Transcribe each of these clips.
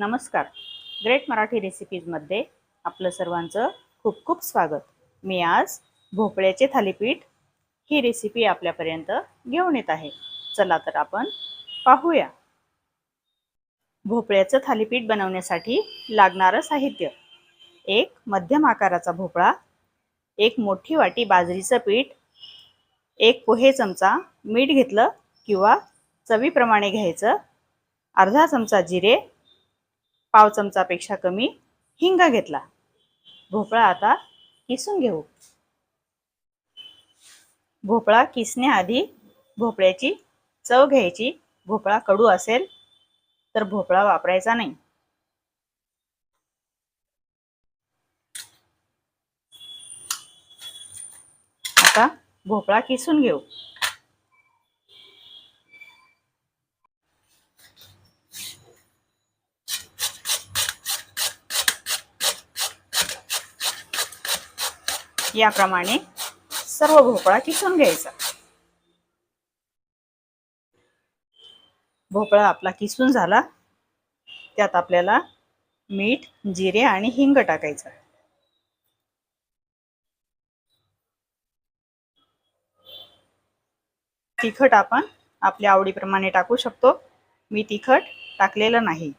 नमस्कार. ग्रेट मराठी रेसिपीजमध्ये आपलं सर्वांचं खूप खूप स्वागत. मी आज भोपळ्याचे थालीपीठ ही रेसिपी आपल्यापर्यंत घेऊन येत आहे. चला तर आपण पाहूया. भोपळ्याचं थालीपीठ बनवण्यासाठी लागणारं साहित्य. एक मध्यम आकाराचा भोपळा एक मोठी वाटी बाजरीचं पीठ एक पोहे चमचा मीठ घेतलं किंवा चवीप्रमाणे घ्यायचं अर्धा चमचा जिरे पाव चमचापेक्षा कमी हिंग घेतला. भोपळा आता किसून घेऊ. भोपळा किसण्याआधी भोपळ्याची चव घ्यायची. भोपळा कडू असेल तर भोपळा वापरायचा नाही. आता भोपळा किसून घेऊ. याप्रमाणे सर्व भोपळा किसून घ्यायचा. भोपळा आपला किसून झाला. त्यात आपल्याला मीठ जिरे आणि हिंग टाकायचं. तिखट आपण आपल्या आवडीप्रमाणे टाकू शकतो. मी तिखट टाकलेलं नाही.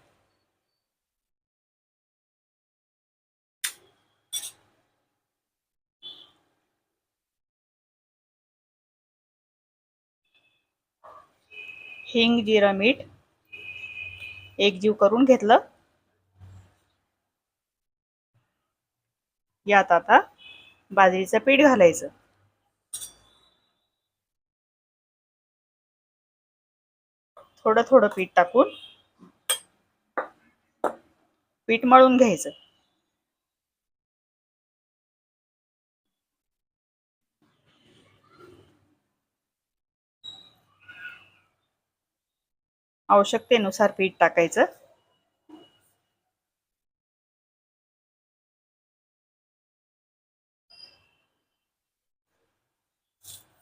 हिंग जिरं मीठ एकजीव करून घेतलं. यात आता बाजरीचं पीठ घालायचं. थोडं थोडं पीठ टाकून पीठ मळून घ्यायचं. आवश्यकतेनुसार पीठ टाकायचं.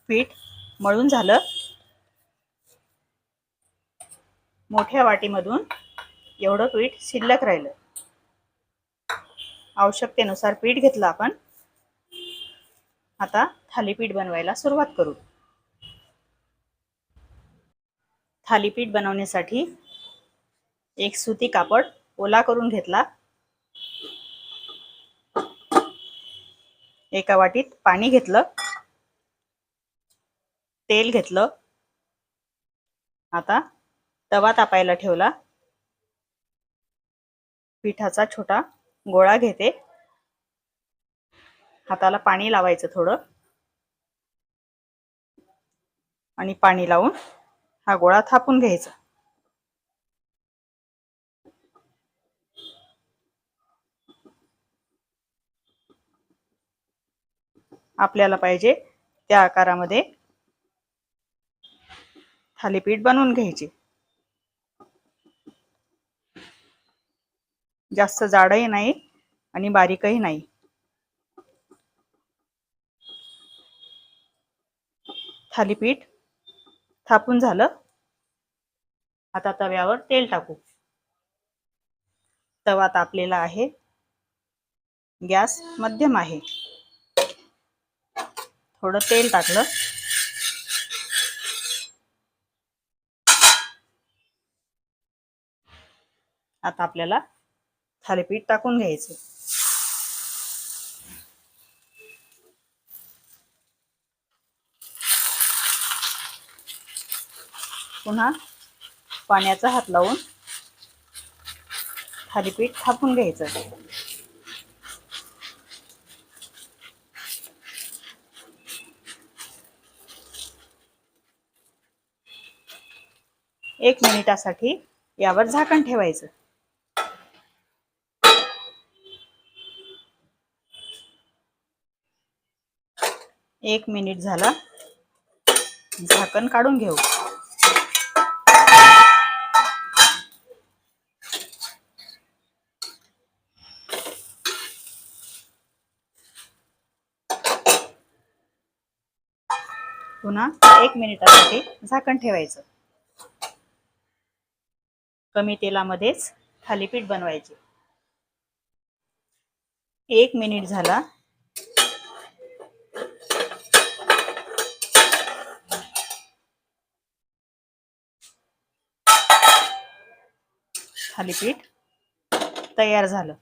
पीठ मळून झालं. मोठ्या वाटीमधून एवढं पीठ शिल्लक राहिलं. आवश्यकतेनुसार पीठ घेतलं आपण. आता थालीपीठ बनवायला सुरुवात करू. थालीपीठ बनवण्यासाठी एक सुती कापड ओला करून घेतला. एका वाटीत पाणी घेतलं. तेल घेतलं. आता तवा तापायला ठेवला. पिठाचा छोटा गोळा घेते. हाताला पाणी लावायचं थोडं. आणि पाणी लावून हा गोळा थापून घ्यायचा. आपल्याला पाहिजे त्या आकारामध्ये थालीपीठ बनवून घ्यायचे. जास्त जाडही नाही आणि बारीकही नाही. थालीपीठ थापून झालं. आता तव्यावर तेल टाकू. तवा तापलेला आहे. गॅस मध्यम आहे. थोडं तेल टाकलं. आता आपल्याला थालीपीठ टाकून घ्यायचं. पुन्हा पाण्याचा हात लावून थालीपीठ थापून घ्यायचं. एक मिनिटासाठी यावर झाकण ठेवायचं. एक मिनिट झाला. झाकण काढून घेऊ. पुन्हा एक मिनिटासाठी झाकण ठेवायचं. कमी तेलामध्येच थालीपीठ बनवायचे. एक मिनिट झाला. थालीपीठ तयार झालं.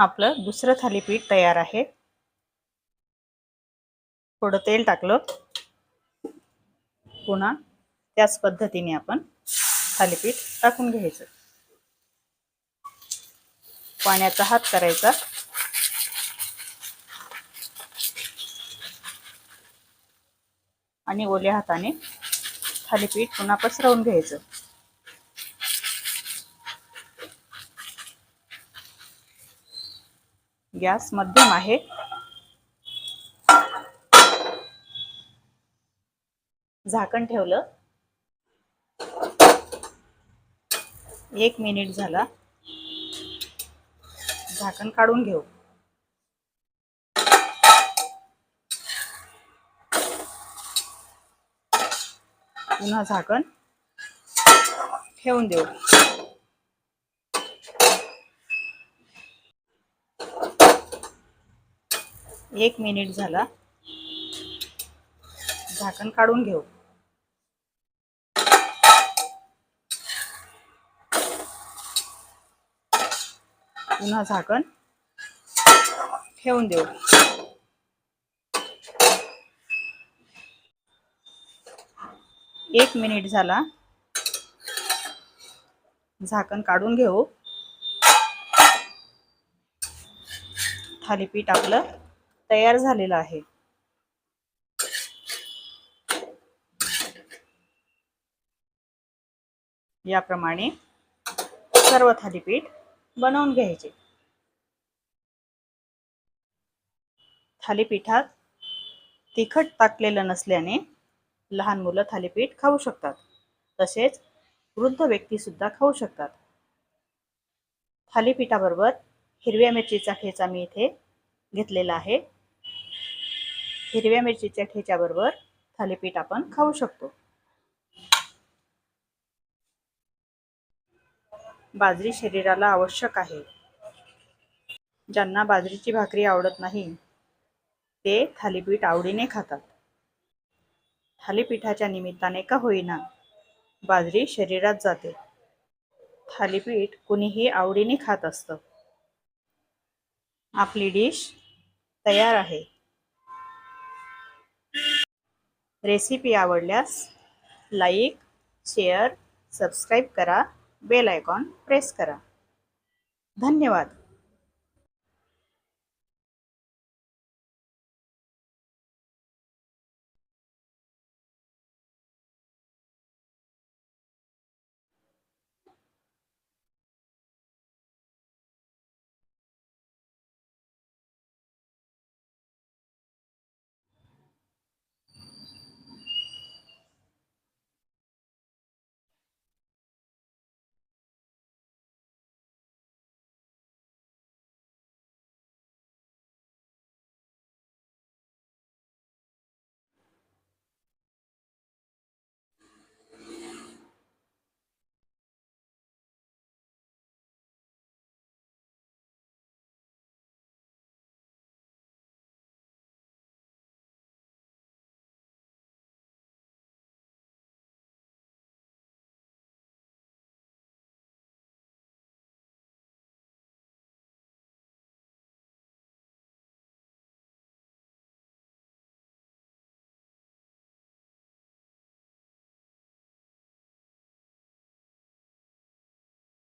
आपलं दुसरं थालीपीठ तयार आहे. थोडं तेल टाकलं. पुन्हा त्याच पद्धतीने आपण थालीपीठ टाकून घ्यायचं. पाण्याचा हात करायचा. आणि ओल्या हाताने थालीपीठ पुन्हा पसरवून घ्यायचं. गॅस मध्यम आहे. झाकण ठेवलं. एक मिनिट झाला. झाकण काढून घेऊ. पुन्हा झाकण ठेवून देऊ. एक मिनिट झाला. झाकण काढून घेऊ. पुन्हा झाकण ठेवून देऊ. एक मिनिट झाला. झाकण काढून घेऊ. थालीपीठ आपलं तयार झालेलं आहे. याप्रमाणे सर्व थालीपीठ बनवून घ्यायचे. थालीपीठात तिखट टाकलेलं नसल्याने लहान मुलं थालीपीठ खाऊ शकतात. तसेच वृद्ध व्यक्ती सुद्धा खाऊ शकतात. थालीपीठाबरोबर हिरव्या मिरचीचा ठेचा मी इथे घेतलेला आहे. हिरव्या मिरचीच्या ठेच्याबरोबर थालीपीठ आपण खाऊ शकतो. बाजरी शरीराला आवश्यक आहे. ज्यांना बाजरीची भाकरी आवडत नाही ते थालीपीठ आवडीने खातात. थालीपीठाच्या निमित्ताने का होईना बाजरी शरीरात जाते. थालीपीठ कुणीही आवडीने खात असतं. आपली डिश तयार आहे. रेसिपी आवडल्यास लाईक शेअर सबस्क्राईब करा बेल आयकॉन प्रेस करा. धन्यवाद.